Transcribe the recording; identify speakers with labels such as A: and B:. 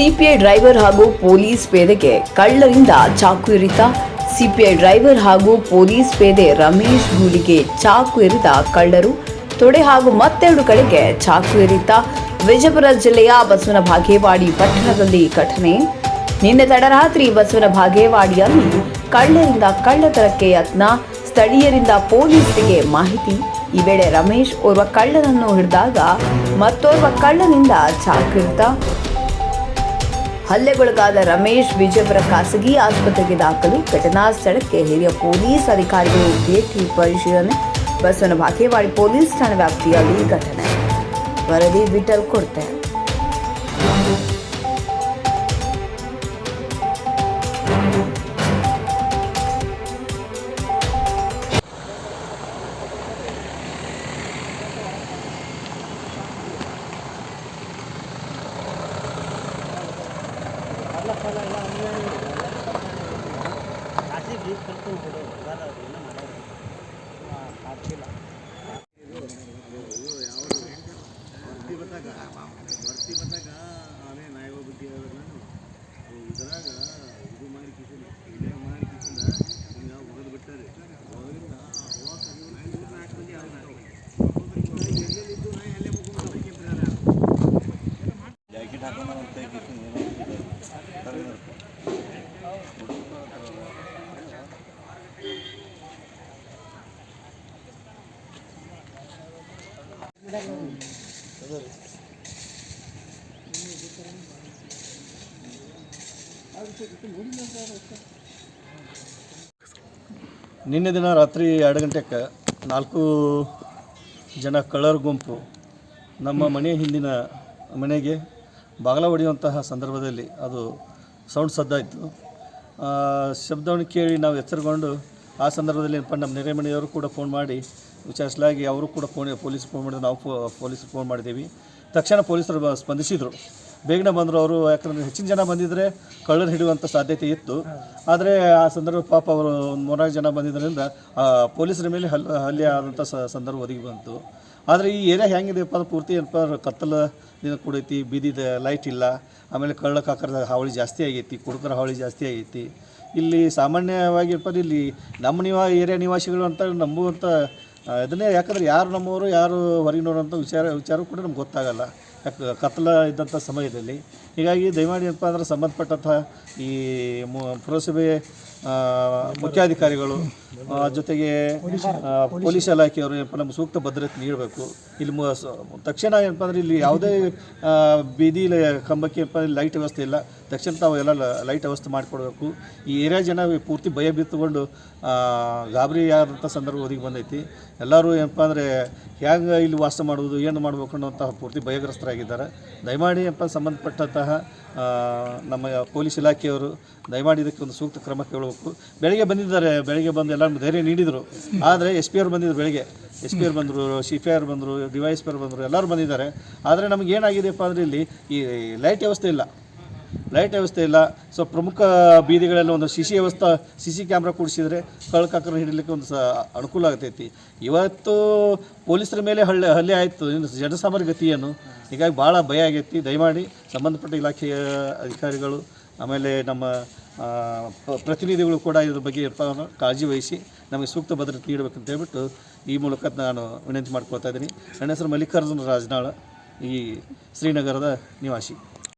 A: CPI driver ಹಾಗೂ police ಪೇದೆಗೆ ಕಳ್ಳರಿಂದ ಚಾಕು ಇರಿತ ಸಿಪಿಐ ಡ್ರೈವರ್ ಹಾಗೂ ಪೊಲೀಸ್ ಪೇದೆ ರಮೇಶ್ ಗೂಳಿಗೆ ಚಾಕು ಇರಿತ ಕಳ್ಳರು, ತೊಡೆ ಹಾಗೂ ಮತ್ತೆರಡು ಕಡೆಗೆ ಚಾಕು ಇರಿತ ವಿಜಯಪುರ ಜಿಲ್ಲೆಯ ಬಸವನ ಬಾಗೇವಾಡಿ ಪಟ್ಟಣದಲ್ಲಿ ಘಟನೆ. ನಿನ್ನೆ ತಡರಾತ್ರಿ ಬಸವನ ಬಾಗೇವಾಡಿಯಲ್ಲಿ ಕಳ್ಳರಿಂದ ಕಳ್ಳತನಕ್ಕೆ ಯತ್ನ, ಸ್ಥಳೀಯರಿಂದ ಪೊಲೀಸರಿಗೆ ಮಾಹಿತಿ. ಈ ವೇಳೆ ರಮೇಶ್ ಓರ್ವ ಕಳ್ಳನನ್ನು ಹಿಡಿದಾಗ ಮತ್ತೋರ್ವ ಕಳ್ಳನಿಂದ ಚಾಕಿರಿತ ಹಲ್ಲೆಗೊಳಗಾದ ರಮೇಶ್, ವಿಜಯಪುರ ಖಾಸಗಿ ಆಸ್ಪತ್ರೆಗೆ ದಾಖಲು. ಘಟನಾ ಸ್ಥಳಕ್ಕೆ ಹಿರಿಯ ಪೊಲೀಸ್ ಅಧಿಕಾರಿಗಳು ಭೇಟಿ ಪರಿಶೀಲನೆ. ಬಸವನ ಬಾಗೇವಾಡಿ ಪೊಲೀಸ್ ಠಾಣೆ ವ್ಯಾಪ್ತಿಯಲ್ಲಿ ಘಟನೆ. ವರದಿ ವಿಠಲ್ ಕೊಡ್ತೆ
B: ಬರ್ತಿ ಬಂದಾಗ ಅವನೇ ನಾಯಿಗ ಬುದ್ಧಿ ನಾನು ನಿನ್ನೆ ದಿನ ರಾತ್ರಿ ಎರಡು ಗಂಟೆಗೆ ನಾಲ್ಕು ಜನ ಕಳ್ಳರ ಗುಂಪು ನಮ್ಮ ಮನೆ ಹಿಂದಿನ ಮನೆಗೆ ಬಾಗಿಲ ಹೊಡೆಯುವಂತಹ ಸಂದರ್ಭದಲ್ಲಿ ಅದು ಸೌಂಡ್ ಸದ್ದಾಯಿತು. ಶಬ್ದವನ್ನು ಕೇಳಿ ನಾವು ಎಚ್ಚರಗೊಂಡು ಆ ಸಂದರ್ಭದಲ್ಲಿ ಏನಪ್ಪ ನಮ್ಮ ನೆರೆಮನೆಯವರು ಕೂಡ ಫೋನ್ ಮಾಡಿ ವಿಚಾರಿಸಲಾಗಿ ಅವರು ಕೂಡ ಫೋನ್, ಪೊಲೀಸ್ ಫೋನ್ ಮಾಡಿದ್ರು, ನಾವು ಫೋ, ಪೊಲೀಸ್ ಫೋನ್ ಮಾಡಿದ್ದೀವಿ. ತಕ್ಷಣ ಪೊಲೀಸರು ಸ್ಪಂದಿಸಿದರು. ಬೇಗನೆ ಬಂದರು ಅವರು, ಯಾಕಂದರೆ ಹೆಚ್ಚಿನ ಜನ ಬಂದಿದ್ದರೆ ಕಳ್ಳರು ಹಿಡಿಯುವಂಥ ಸಾಧ್ಯತೆ ಇತ್ತು. ಆದರೆ ಆ ಸಂದರ್ಭ ಪಾಪ ಅವರು ಒಂದು ಮೂರ್ನಾಲ್ಕು ಜನ ಬಂದಿದ್ದರಿಂದ ಪೊಲೀಸರ ಮೇಲೆ ಹಲ್, ಹಲ್ಲೆ ಆದಂಥ ಸಂದರ್ಭ ಒದಗಿ ಬಂತು. ಆದರೆ ಈ ಏರಿಯಾ ಹೆಂಗಿದೆಯಪ್ಪ ಅಂದ್ರೆ ಪೂರ್ತಿ ಏನಪ್ಪ ದಿನ ಕೂಡೈತಿ, ಬೀದಿದ ಲೈಟ್ ಇಲ್ಲ. ಆಮೇಲೆ ಕಳ್ಳ ಕಾಕರದ ಹಾವಳಿ ಜಾಸ್ತಿ ಆಗೈತಿ, ಕುಡುಕರ ಹಾವಳಿ ಜಾಸ್ತಿ ಆಗೈತಿ. ಇಲ್ಲಿ ಸಾಮಾನ್ಯವಾಗಿ ಇರ್ಪದ ಇಲ್ಲಿ ನಮ್ಮ ನಿವಾ, ಏರಿಯಾ ನಿವಾಸಿಗಳು ಅಂತ ನಂಬುವಂಥ ಇದನ್ನೇ ಯಾಕಂದ್ರೆ ಯಾರು ನಮ್ಮವರು, ಯಾರು ಹೊರಗಿನವರು ಅಂತ ವಿಚಾರ ವಿಚಾರ ಕೂಡ ನಮ್ಗೆ ಗೊತ್ತಾಗಲ್ಲ. ಯಾಕೆ ಕತ್ತಲ ಇದ್ದಂಥ ಸಮಯದಲ್ಲಿ. ಹೀಗಾಗಿ ದಯಮಾಡಿ ಏನಪ್ಪ ಅಂದ್ರೆ ಸಂಬಂಧಪಟ್ಟಂಥ ಈ ಪುರಸಭೆ ಮುಖ್ಯಾಧಿಕಾರಿಗಳು ಜೊತೆಗೆ ಪೊಲೀಸ್ ಇಲಾಖೆಯವರು ಏನಪ್ಪ ನಮ್ಗೆ ಸೂಕ್ತ ಭದ್ರತೆ ನೀಡಬೇಕು. ಇಲ್ಲಿ ತಕ್ಷಣ ಏನಪ್ಪ ಅಂದರೆ ಇಲ್ಲಿ ಯಾವುದೇ ಬೀದಿ ಕಂಬಕ್ಕೆ ಏನಪ್ಪ ಲೈಟ್ ವ್ಯವಸ್ಥೆ ಇಲ್ಲ. ತಕ್ಷಣ ತಾವು ಎಲ್ಲ ಲೈಟ್ ವ್ಯವಸ್ಥೆ ಮಾಡಿಕೊಡ್ಬೇಕು. ಈ ಏರಿಯಾ ಜನ ಪೂರ್ತಿ ಭಯ ಬಿತ್ತುಕೊಂಡು ಗಾಬರಿ ಆದಂಥ ಸಂದರ್ಭ ಒದಗಿ ಬಂದೈತಿ. ಎಲ್ಲರೂ ಏನಪ್ಪ ಅಂದರೆ ಹೇಗೆ ಇಲ್ಲಿ ವಾಸ ಮಾಡುವುದು, ಏನು ಮಾಡಬೇಕು ಅನ್ನೋಂತಹ ಪೂರ್ತಿ ಭಯಗ್ರಸ್ತರಾಗಿದ್ದಾರೆ ದಯಮಾಡಿ ಎಂಬ ಸಂಬಂಧಪಟ್ಟಂತಹ ನಮ್ಮ ಪೊಲೀಸ್ ಇಲಾಖೆಯವರು ದಯಮಾಡಿ ಇದಕ್ಕೆ ಒಂದು ಸೂಕ್ತ ಕ್ರಮ ಕೇಳಬೇಕು. ಬೆಳಗ್ಗೆ ಬಂದಿದ್ದಾರೆ, ಬೆಳಗ್ಗೆ ಬಂದು ಎಲ್ಲ ಧೈರ್ಯ ನೀಡಿದರು. ಆದರೆ ಎಸ್ ಪಿ ಅವರು ಬಂದಿದ್ದರು ಬೆಳಗ್ಗೆ. ಎಸ್ ಪಿ ಅವ್ರು ಬಂದರು, ಸಿ ಪಿ ಆರ್ ಬಂದರು, ಡಿ ವೈ ಎಸ್ ಪಿ ಅವರು ಬಂದರು, ಎಲ್ಲರೂ ಬಂದಿದ್ದಾರೆ. ಆದರೆ ನಮಗೆ ಏನಾಗಿದೆಯಪ್ಪ ಅಂದರೆ ಇಲ್ಲಿ ಈ ಲೈಟ್ ವ್ಯವಸ್ಥೆ ಇಲ್ಲ. ಲೈಟ್ ವ್ಯವಸ್ಥೆ ಇಲ್ಲ. ಸೊ ಪ್ರಮುಖ ಬೀದಿಗಳಲ್ಲಿ ಒಂದು ಸಿ ಸಿ ವ್ಯವಸ್ಥೆ ಸಿ ಸಿ ಕ್ಯಾಮ್ರಾ ಕೂಡಿಸಿದರೆ ಕಳ್ಕಾಕರ ಹಿಡಿಲಿಕ್ಕೆ ಒಂದು ಸ ಅನುಕೂಲ ಆಗ್ತೈತಿ. ಇವತ್ತು ಪೊಲೀಸರ ಮೇಲೆ ಹಳ್ಳಿ, ಹಲ್ಲೆ ಆಯಿತು. ಇನ್ನು ಜನಸಾಮಾನ್ಯ ಗತಿ ಏನು ಹೀಗಾಗಿ ಭಾಳ ಭಯ ಆಗೈತಿ. ದಯಮಾಡಿ ಸಂಬಂಧಪಟ್ಟ ಇಲಾಖೆಯ ಅಧಿಕಾರಿಗಳು, ಆಮೇಲೆ ನಮ್ಮ ಪ್ರತಿನಿಧಿಗಳು ಕೂಡ ಇದ್ರ ಬಗ್ಗೆ ಕಾಳಜಿ ವಹಿಸಿ ನಮಗೆ ಸೂಕ್ತ ಭದ್ರತೆ ನೀಡಬೇಕಂತ ಹೇಳ್ಬಿಟ್ಟು ಈ ಮೂಲಕ ನಾನು ವಿನಂತಿ ಮಾಡ್ಕೊಳ್ತಾ ಇದ್ದೀನಿ. ನನ್ನ ಹೆಸರು ಮಲ್ಲಿಕಾರ್ಜುನ ರಾಜನಾಳ, ಈ ಶ್ರೀನಗರದ ನಿವಾಸಿ.